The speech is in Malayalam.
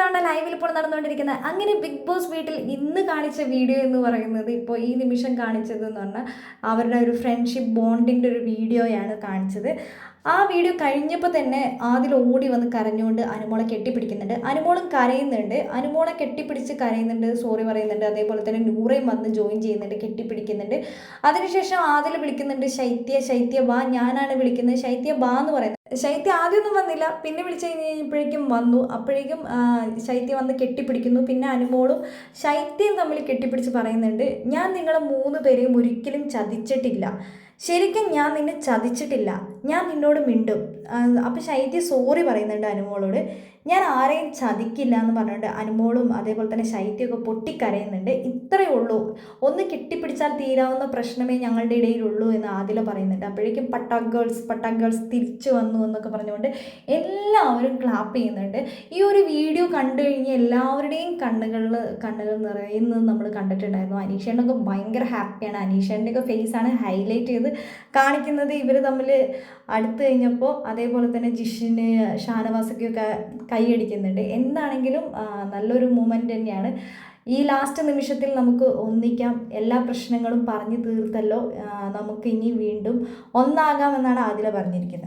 ഇതാണ് ലൈവിൽ ഇപ്പോൾ നടന്നുകൊണ്ടിരിക്കുന്നത്. അങ്ങനെ ബിഗ് ബോസ് വീട്ടിൽ ഇന്ന് കാണിച്ച വീഡിയോ എന്ന് പറയുന്നത് ഇപ്പോൾ ഈ നിമിഷം കാണിച്ചത് എന്ന് പറഞ്ഞാൽ അവരുടെ ഒരു ഫ്രണ്ട്ഷിപ്പ് ബോണ്ടിന്റെ ഒരു വീഡിയോയാണ് കാണിച്ചത്. ആ വീഡിയോ കഴിഞ്ഞപ്പോൾ തന്നെ ആദിൽ ഓടി വന്ന് കരഞ്ഞുകൊണ്ട് അനുമോളെ കെട്ടിപ്പിടിക്കുന്നുണ്ട്. അനുമോളും കരയുന്നുണ്ട്. അനുമോളെ കെട്ടിപ്പിടിച്ച് കരയുന്നുണ്ട് സോറി പറയുന്നുണ്ട്. അതേപോലെ തന്നെ നൂറയും വന്ന് ജോയിൻ ചെയ്യുന്നുണ്ട് കെട്ടിപ്പിടിക്കുന്നുണ്ട്. അതിനുശേഷം ആദിൽ വിളിക്കുന്നുണ്ട് ശൈത്യ ശൈത്യ വാ ഞാനാണ് വിളിക്കുന്നത്. ശൈത്യ ബാ എന്ന് പറയുന്നത് ശൈത്യ ആദ്യമൊന്നും വന്നില്ല. പിന്നെ വിളിച്ചു കഴിഞ്ഞ് കഴിഞ്ഞപ്പോഴേക്കും വന്നു. അപ്പോഴേക്കും ശൈത്യ വന്ന് കെട്ടിപ്പിടിക്കുന്നു. പിന്നെ അനുമോളും ശൈത്യം തമ്മിൽ കെട്ടിപ്പിടിച്ച് പറയുന്നുണ്ട് ഞാൻ നിങ്ങളെ മൂന്ന് പേരെയും ഒരിക്കലും ചതിച്ചിട്ടില്ല. ശരിക്കും ഞാൻ നിന്നെ ചതിച്ചിട്ടില്ല. ഞാൻ നിന്നോട് മിണ്ടും. അപ്പോൾ ശൈത്യ സോറി പറയുന്നുണ്ട് അനുമോളോട്. ഞാൻ ആരെയും ചതിക്കില്ല എന്ന് പറഞ്ഞുകൊണ്ട് അനുമോളും അതേപോലെ തന്നെ ശൈത്യമൊക്കെ പൊട്ടിക്കരയുന്നുണ്ട്. ഇത്രയേ ഉള്ളൂ. ഒന്ന് കെട്ടിപ്പിടിച്ചാൽ തീരാവുന്ന പ്രശ്നമേ ഞങ്ങളുടെ ഇടയിലുള്ളൂ എന്ന് ആദില പറയുന്നുണ്ട്. അപ്പോഴേക്കും പട്ടാ ഗേൾസ് പട്ടാ ഗേൾസ് തിരിച്ചു വന്നു എന്നൊക്കെ പറഞ്ഞുകൊണ്ട് എല്ലാവരും ക്ലാപ്പ് ചെയ്യുന്നുണ്ട്. ഈ ഒരു വീഡിയോ കണ്ടു കഴിഞ്ഞ് എല്ലാവരുടെയും കണ്ണുകളിൽ കണ്ണുകൾ നിറയുന്നത് നമ്മൾ കണ്ടിട്ടുണ്ടായിരുന്നു. അനീഷേണ്ടൊക്കെ ഭയങ്കര ഹാപ്പിയാണ് അനീഷേന്റെയൊക്കെ ഫേസാണ് ഹൈലൈറ്റ് ചെയ്ത് കാണിക്കുന്നത് ഇവർ തമ്മിൽ അടുത്ത് കഴിഞ്ഞപ്പോൾ അതേപോലെ തന്നെ ജിഷിന് ഷാനവാസൊക്കെയൊക്കെ കൈയടിക്കുന്നുണ്ട് എന്താണെങ്കിലും നല്ലൊരു മൂമെന്റ് തന്നെയാണ്. ഈ ലാസ്റ്റ് നിമിഷത്തിൽ നമുക്ക് ഒന്നിക്കാം. എല്ലാ പ്രശ്നങ്ങളും പറഞ്ഞു തീർത്തല്ലോ. നമുക്ക് ഇനി വീണ്ടും ഒന്നാകാമെന്നാണ് ആദില പറഞ്ഞിരിക്കുന്നത്.